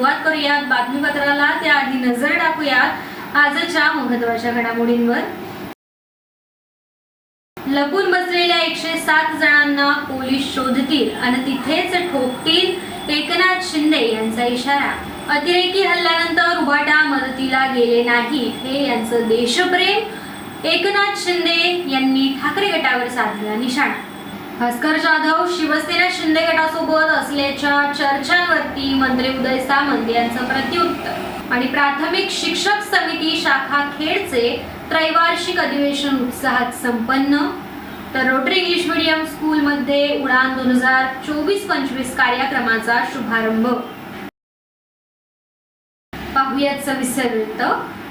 सुरुवात करूयात बातमीपत्राला. त्याआधी नजर टाकूयात आजच्या महत्त्वाच्या घडामोडींवर. लपून बसलेल्या एकशे सात जणांना पोलीस शोधतील आणि तिथेच ठोकतील एकनाथ शिंदे यांचा इशारा. अतिरेकी हल्ल्यानंतर उभाटा मदतीला गेले नाही हे यांचं देशप्रेम. एकनाथ शिंदे यांनी ठाकरे गटावर साधला निशाणा. भास्कर जाधव शिवसेना शिंदे गटासोबत असल्याच्या चर्चांवरती मंत्री उदय सामंत यांचं प्रत्युत्तर. आणि प्राथमिक शिक्षक समिती शाखा खेडचे त्रैवार्षिक अधिवेशन उत्साहात संपन्न. तर रोटरी इंग्लिश मीडियम स्कूलमध्ये उडान दोन हजार चोवीस पंचवीस कार्यक्रमाचा शुभारंभ. पाहुयात सविस्तर वृत्त.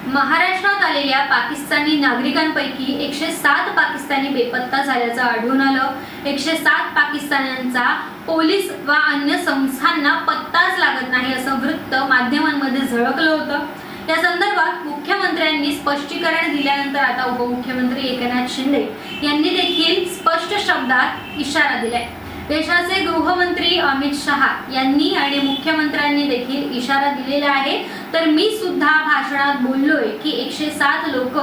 महाराष्ट्रात आलेल्या पाकिस्तानी नागरिकांपैकी एकशे सात पाकिस्तानी बेपत्ता झाल्याचं आढळून आलं. एकशे सात पाकिस्तान्यांचा पोलीस वा अन्य संस्थांना पत्ताच लागत नाही असं वृत्त माध्यमांमध्ये झळकलं होतं. या संदर्भात मुख्यमंत्र्यांनी स्पष्टीकरण दिल्यानंतर आता उपमुख्यमंत्री एकनाथ शिंदे यांनी देखील स्पष्ट शब्दात इशारा दिलाय. देशाचे गृहमंत्री अमित शहा यांनी आणि मुख्यमंत्र्यांनी देखील इशारा दिलेला आहे. तर मी सुद्धा भाषणात बोललोय की एकशे सात लोक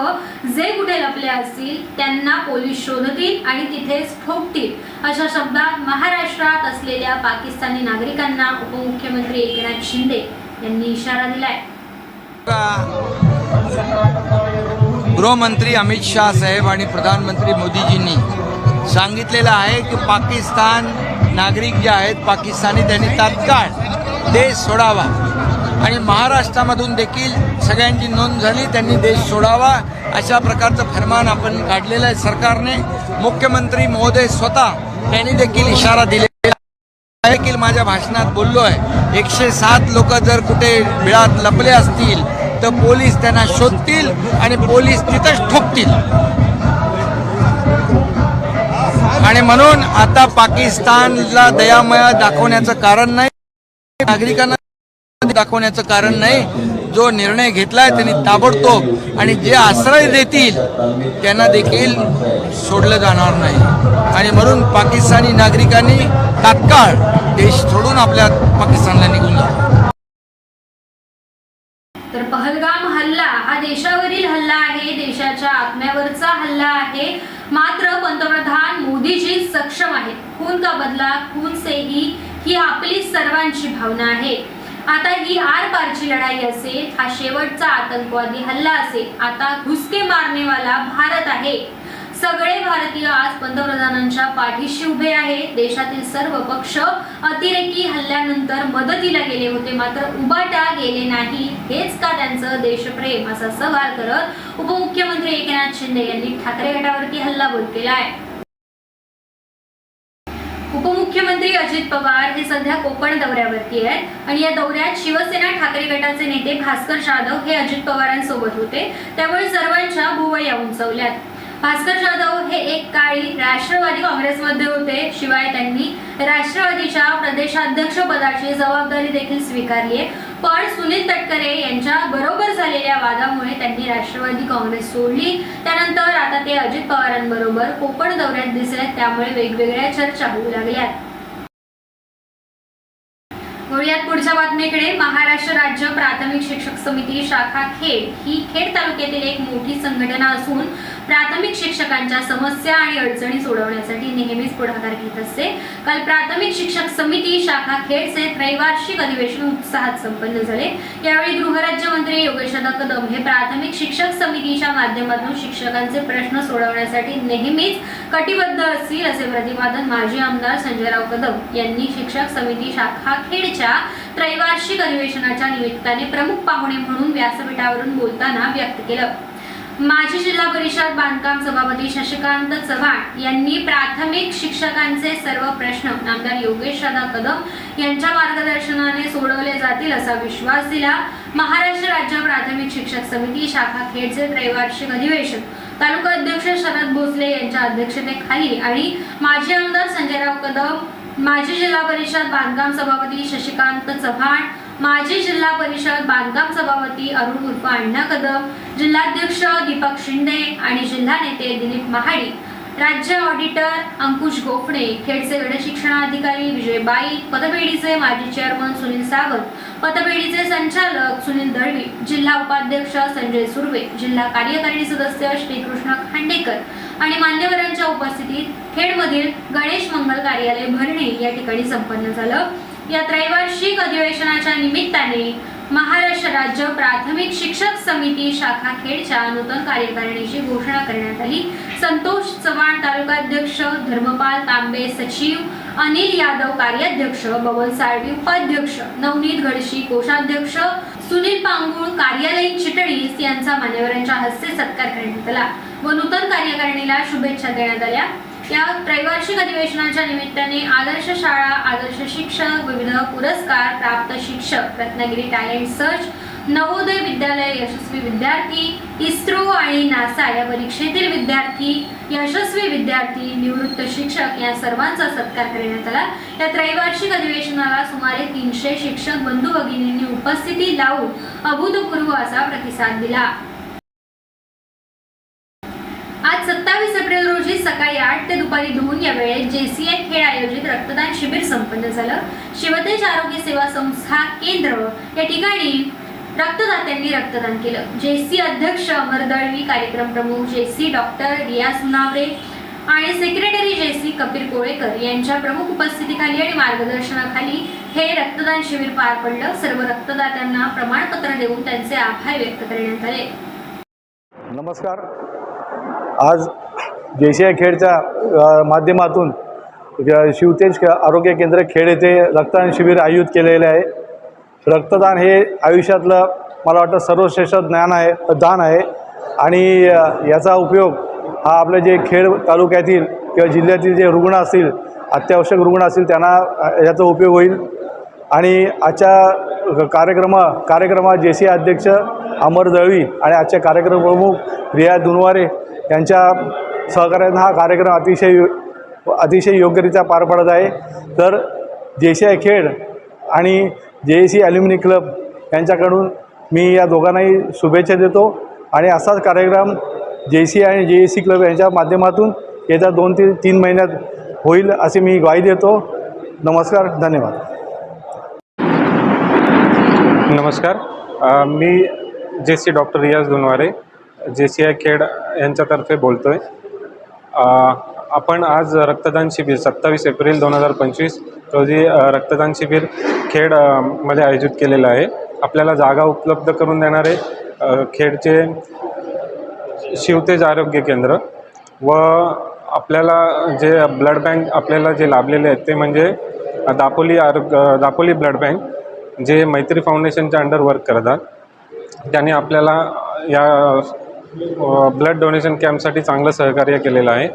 जे कुठे लपले असतील त्यांना पोलीस शोधतील आणि तिथेच ठोकतील अशा शब्दात महाराष्ट्रात असलेल्या पाकिस्तानी नागरिकांना उपमुख्यमंत्री एकनाथ शिंदे यांनी इशारा दिलाय. गृहमंत्री अमित शाह साहेब आणि प्रधानमंत्री मोदीजींनी सांगितलेलं आहे की पाकिस्तान नागरिक जे आहेत पाकिस्तानी त्यांनी तात्काळ देश सोडावा. आणि महाराष्ट्रामधून देखील सगळ्यांची नोंद झाली त्यांनी देश सोडावा अशा प्रकारचं फरमान आपण काढलेलं आहे सरकारने. मुख्यमंत्री महोदय स्वतः त्यांनी देखील इशारा दिलेला देखील माझ्या भाषणात बोललो आहे. एकशे सात लोक जर कुठे बिळात लपले असतील तर पोलीस त्यांना शोधतील आणि पोलीस तिथंच ठोकतील. आणि म्हणून आता पाकिस्तानला दयामय दाखवण्याचं कारण नाही नागरिकांना दाखवण्याचं कारण नाही. जो निर्णय घेतलाय त्यांनी ताबडतोब आणि जे आश्रय देतील त्यांना देखील सोडलं जाणार नाही. आणि म्हणून पाकिस्तानी नागरिकांनी तात्काळ देश सोडून आपल्या पाकिस्तानला तर पहलगाम हल्ला हा देशावरील हल्ला आहे देशाच्या आत्म्यावरचा हल्ला आहे. मात्र पंतप्रधान मोदीजी सक्षम आहेत. खून का बदला खून से ही ही आपली सर्वांची भावना आहे. आता ही आर पारची लढाई असेल हा शेवटचा आतंकवादी हल्ला असेल. आता घुसके मारनेवाला भारत आहे. सगळे भारतीय आज पंतप्रधानांच्या पाठीशी उभे आहे. देशातील सर्व पक्ष अतिरेकी हल्ल्यानंतर मदतीला गेले होते. मात्र उबाटा गेले नाही. हेच का त्यांचं देशप्रेम असा सवाल करत उपमुख्यमंत्री एकनाथ शिंदे यांनी ठाकरे गटावरती हल्लाबोल केला आहे उपमुख्यमंत्री अजित पवार हे सध्या कोकण दौऱ्यावरती आहेत. आणि या दौऱ्यात शिवसेना ठाकरे गटाचे नेते भास्कर जाधव हे अजित पवारांसोबत होते. त्यामुळे सर्वांच्या भुवया उंचवल्यात. भास्कर जाधव हे एक काळी राष्ट्रवादी काँग्रेसमध्ये होते. शिवाय त्यांनी राष्ट्रवादीच्या प्रदेशाध्यक्ष पदाची जबाबदारी देखील स्वीकारली आहे. पण सुनील तटकरे यांच्या बरोबर झालेल्या वादामुळे त्यांनी राष्ट्रवादी काँग्रेस सोडली. त्यानंतर आता ते अजित पवारांबरोबर कोकण दौऱ्यात दिसले त्यामुळे वेगवेगळ्या चर्चा होऊ लागल्या वळूयात पुढच्या बातमीकडे. महाराष्ट्र राज्य प्राथमिक शिक्षक समिती शाखा खेड ही खेड तालुक्यातील एक मोठी संघटना असून प्राथमिक शिक्षकांच्या समस्या आणि अडचणी सोडवण्यासाठी नेहमीच पुढाकार घेत असते. काल प्राथमिक शिक्षक समिती शाखा खेडचे त्रैवार्षिक अधिवेशन उत्साहात संपन्न झाले. यावेळी गृहराज्यमंत्री योगेशदा कदम हे प्राथमिक शिक्षक समितीच्या माध्यमातून शिक्षकांचे प्रश्न सोडवण्यासाठी नेहमीच कटिबद्ध असतील असे प्रतिपादन माजी आमदार संजयराव कदम यांनी शिक्षक समिती शाखा खेडच्या त्रैवार्षिक अधिवेशनाच्या निमित्ताने प्रमुख पाहुणे म्हणून व्यासपीठावरून बोलताना व्यक्त केलं. माजी जिल्हा परिषद बांधकाम सभापती शशिकांत चव्हाण यांनी प्राथमिक शिक्षकांचे सर्व प्रश्न नामदार योगेश दादा कदम यांच्या मार्गदर्शनाने सोडवले जातील असा विश्वास दिला. महाराष्ट्र राज्य प्राथमिक शिक्षक समिती शाखा खेडचे त्रैवार्षिक अधिवेशन. तालुका अध्यक्ष शरद भोसले यांच्या अध्यक्षतेखाली आणि माजी आमदार संजयराव कदम माजी जिल्हा परिषद बांधकाम सभापती शशिकांत चव्हाण माजी जिल्हा परिषद बांधकाम सभापती अरुण उर्फ अण्णा कदम जिल्हाध्यक्ष दीपक शिंदे आणि जिल्हा नेते दिलीप महाडी राज्य ऑडिटर अंकुश गोफणे खेडचे गण शिक्षणाधिकारी विजय बाई पदपेढीचे माजी चेअरमन सुनील सावंत पतपेढीचे संचालक सुनील दळवी जिल्हा उपाध्यक्ष संजय सुर्वे जिल्हा कार्यकारिणी सदस्य श्रीकृष्ण खांडेकर आणि मान्यवरांच्या उपस्थितीत खेडमधील गणेश मंगल कार्यालय भरणे या ठिकाणी संपन्न झालं. या त्रैवार्षिक अधिवेशनाच्या निमित्ताने महाराष्ट्र राज्य प्राथमिक शिक्षक समिती शाखा खेडच्या नूतन कार्यकारिणीची घोषणा करण्यात आली. संतोष चव्हाण तालुकाध्यक्ष धर्मपाल तांबे सचिव अनिल यादव कार्याध्यक्ष बबन साळवी उपाध्यक्ष नवनीत घडशी कोषाध्यक्ष सुनील पांगुळ कार्यालयीन चिटणीस यांचा मान्यवरांच्या हस्ते सत्कार करण्यात आला व नूतन कार्यकारिणीला शुभेच्छा देण्यात आल्या. या त्रैवार्षिक अधिवेशनाच्या निमित्ताने आदर्श शाळा आदर्श शिक्षक विविध पुरस्कार प्राप्त शिक्षक रत्नागिरी टॅलेंट सर्च नवोदय विद्यालय यशस्वी विद्यार्थी इस्रो आणि नासा या परीक्षेतील विद्यार्थी यशस्वी विद्यार्थी निवृत्त शिक्षक या सर्वांचा सत्कार करण्यात आला. या त्रैवार्षिक अधिवेशनाला सुमारे तीनशे शिक्षक बंधू भगिनींनी उपस्थिती लावून अभूतपूर्व असा प्रतिसाद दिला आज सत्तावीस एप्रिल रोजी सकाळी आठ ते दुपारी दोन या वेळेत जेसीआय खेळ आयोजित रक्तदान शिबिर संपन्न झालं. शिवतेज आरोग्य सेवा संस्था केंद्र या ठिकाणी रक्तदात्यांनी रक्तदान केलं. जेसी अध्यक्ष अमर दळवी कार्यक्रम प्रमुख जेसी डॉक्टर रिया सुनावरे आणि सेक्रेटरी जेसी कपिल कोळेकर यांच्या प्रमुख उपस्थितीखाली आणि मार्गदर्शनाखाली हे रक्तदान शिबिर पार पडलं. सर्व रक्तदात्यांना प्रमाणपत्र देऊन त्यांचे आभार व्यक्त करण्यात आले. नमस्कार. आज जेसीआय खेडच्या माध्यमातून शिवतेज आरोग्य केंद्र खेड येथे रक्तदान शिबिर आयोजित केलेले आहे. रक्तदान हे आयुष्यातलं मला वाटतं सर्वश्रेष्ठ ज्ञान आहे दान आहे. आणि याचा उपयोग हा आपले जे खेड तालुक्यातील किंवा जिल्ह्यातील जे रुग्ण असतील अत्यावश्यक रुग्ण असतील त्यांना याचा उपयोग होईल. आणि आजच्या कार्यक्रमा कार्यक्रमात जे सी अध्यक्ष अमर दळवी आणि आजच्या कार्यक्रम प्रमुख रिया दुनवारे यांच्या सहकार्यानं हा कार्यक्रम अतिशय अतिशय योग्यरित्या पार पडत आहे. तर जे सी आय खेड आणि जे ए सी ॲल्युमिनी क्लब यांच्याकडून मी या दोघांनाही शुभेच्छा देतो. आणि असाच कार्यक्रम जे सी आणि जे ए सी क्लब यांच्या माध्यमातून येत्या दोन ते तीन महिन्यात होईल अशी मी ग्वाही देतो. नमस्कार धन्यवाद. नमस्कार. मी जे सी डॉक्टर रियाज दुनवारे जे सी आय खेड यांच्यातर्फे बोलतो आहे आपण आज रक्तदान शिबिर सत्तावीस एप्रिल दोन हजार पंचवीस रोजी रक्तदान शिबिर खेडमध्ये आयोजित केलेलं आहे. आपल्याला जागा उपलब्ध करून देणारे खेडचे शिवतेज आरोग्य केंद्र व आपल्याला जे ब्लड बँक आपल्याला जे लाभलेले आहेत ते म्हणजे दापोली आरोग्य दापोली ब्लड बँक जे मैत्री फाउंडेशनच्या अंडर वर्क करतात. त्यांनी आपल्याला या ब्लड डोनेशन कॅम्पसाठी चांगलं सहकार्य केलेलं आहे.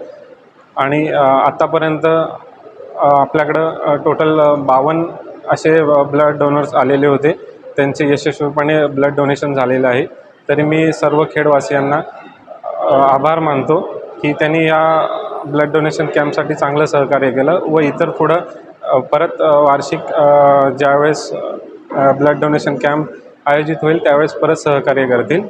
आणि आत्तापर्यंत आपल्याकडं टोटल बावन्न असे ब्लड डोनर्स आलेले होते. त्यांचे यशस्वीपणे ब्लड डोनेशन झालेलं आहे. तरी मी सर्व खेडवासियांना आभार मानतो की त्यांनी या ब्लड डोनेशन कॅम्पसाठी चांगलं सहकार्य केलं व इतर पुढं परत वार्षिक ज्यावेळेस ब्लड डोनेशन कॅम्प आयोजित होईल त्यावेळेस परत सहकार्य करतील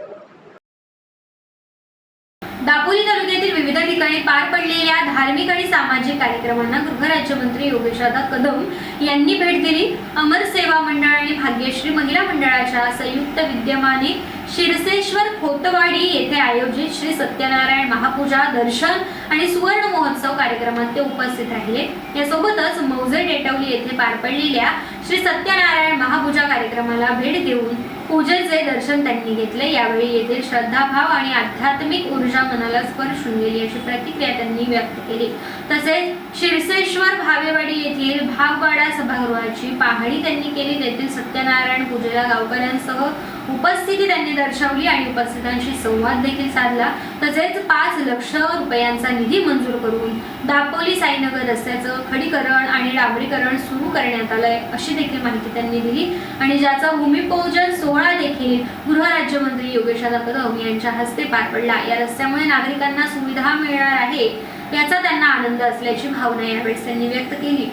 दापोली तालुक्यातील विविध ठिकाणी पार पडलेल्या धार्मिक आणि सामाजिक कार्यक्रमांना गृहराज्यमंत्री योगेशदादा कदम यांनी भेट दिली. अमर सेवा मंडळ आणि भाग्यश्री महिला मंडळाच्या संयुक्त विद्यमाने शिरसेश्वर खोतवाडी येथे आयोजित श्री सत्यनारायण महापूजा दर्शन आणि सुवर्ण महोत्सव कार्यक्रमात ते उपस्थित राहिले. यासोबतच मौजे डेटवली येथे पार पडलेल्या श्री सत्यनारायण महापूजा कार्यक्रमाला भेट देऊन पूजेचे दर्शन त्यांनी घेतले. यावेळी येथील श्रद्धाभाव आणि आध्यात्मिक ऊर्जा मनाला स्पर्शून गेली अशी प्रतिक्रिया त्यांनी व्यक्त केली. तसेच शिरसेश्वर भावेवाडी येथील भाववाडा सभागृहाची पाहणी त्यांनी केली. तेथील सत्यनारायण पूजेला गावकऱ्यांसह उपस्थिती त्यांनी दर्शवली आणि उपस्थितांशी संवाद देखील साधला. तसेच पाच लक्ष रुपयांचा निधी मंजूर करून दापोली साईनगर रस्त्याचं खडीकरण आणि डांबरीकरण सुरू करण्यात आलंय अशी देखील माहिती त्यांनी दिली. आणि ज्याचा भूमिपूजन सोहळा देखील गृहराज्यमंत्री योगेशदा कदम यांच्या हस्ते पार पडला. या रस्त्यामुळे नागरिकांना सुविधा मिळणार आहे याचा त्यांना आनंद असल्याची भावना यावेळेस त्यांनी व्यक्त केली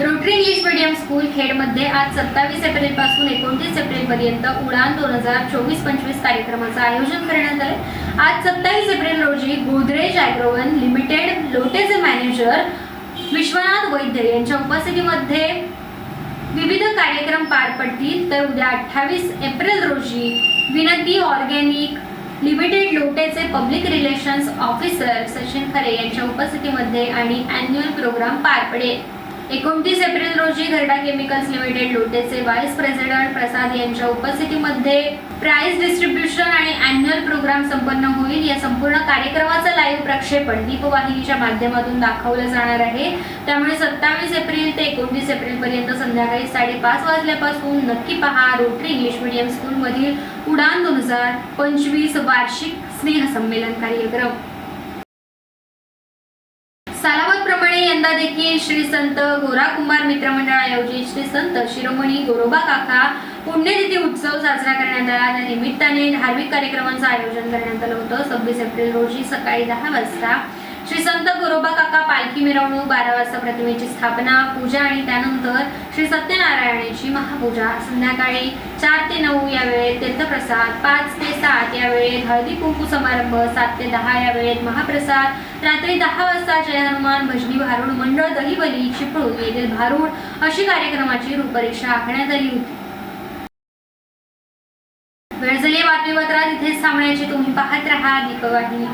रोटरी इंग्लिश मीडियम स्कूल खेडमध्ये आज सत्तावीस एप्रिलपासून एकोणतीस एप्रिल पर्यंत उडान दोन हजार चोवीस पंचवीस कार्यक्रमाचं आयोजन करण्यात आले आज सत्तावीस एप्रिल रोजी गोदरेज ॲग्रोवन लिमिटेड लोटेचे मॅनेजर विश्वनाथ वैद्य यांच्या उपस्थितीमध्ये कार्यक्रम पार पडतील. तर उद्या अठ्ठावीस एप्रिल रोजी Vinati organic limited लोटेचे public relations officer Sachin Khare यांच्या उपस्थितीमध्ये आणि अॅन्युअल प्रोग्राम पार पडेल. एकोणतीस एप्रिल रोजी घरडा केमिकल्स लिमिटेड लोटेचे व्हाईस प्रेसिडेंट प्रसाद यांच्या उपस्थितीमध्ये प्राइस डिस्ट्रीब्युशन आणि अॅन्युअल प्रोग्राम संपन्न होईल. या संपूर्ण कार्यक्रमाचं लाईव्ह प्रक्षेपण दीपवाहिनीच्या माध्यमातून दाखवलं जाणार आहे. त्यामुळे सत्तावीस एप्रिल ते एकोणतीस एप्रिल पर्यंत संध्याकाळी साडेपाच वाजल्यापासून नक्की पहा रोटरी इंग्लिश मीडियम स्कूलमधील उडान दोन हजार पंचवीस वार्षिक स्नेहसंमेलन कार्यक्रम. यंदा देखील श्री संत गोरा कुंभार मित्रमंडळ आयोजित श्री संत शिरोमणी गोरोबा काका पुण्यतिथी उत्सव साजरा करण्यात आला. त्या निमित्ताने धार्मिक कार्यक्रमांचं आयोजन करण्यात आलं होतं. सव्वीस एप्रिल रोजी सकाळी दहा वाजता. श्री संत गोरोबा काका पालखी मिरवणूक बारा वाजता प्रतिमेची स्थापना पूजा आणि त्यानंतर श्री सत्यनारायणाची महापूजा. संध्याकाळी चार ते नऊ या वेळेत तीर्थप्रसाद पाच ते सात या वेळेत हळदी कुंकू समारंभ सात ते दहा या वेळेत महाप्रसाद रात्री दहा वाजता जय हनुमान भजनी भारुड मंडळ दहीबली चिपळू येथील भारुड अशी कार्यक्रमाची रूपरेषा आखण्यात आली होती. वेळ झाली बातमीपत्रात इथेच थांबण्याची. तुम्ही पाहत राहा दीपवाहिनी.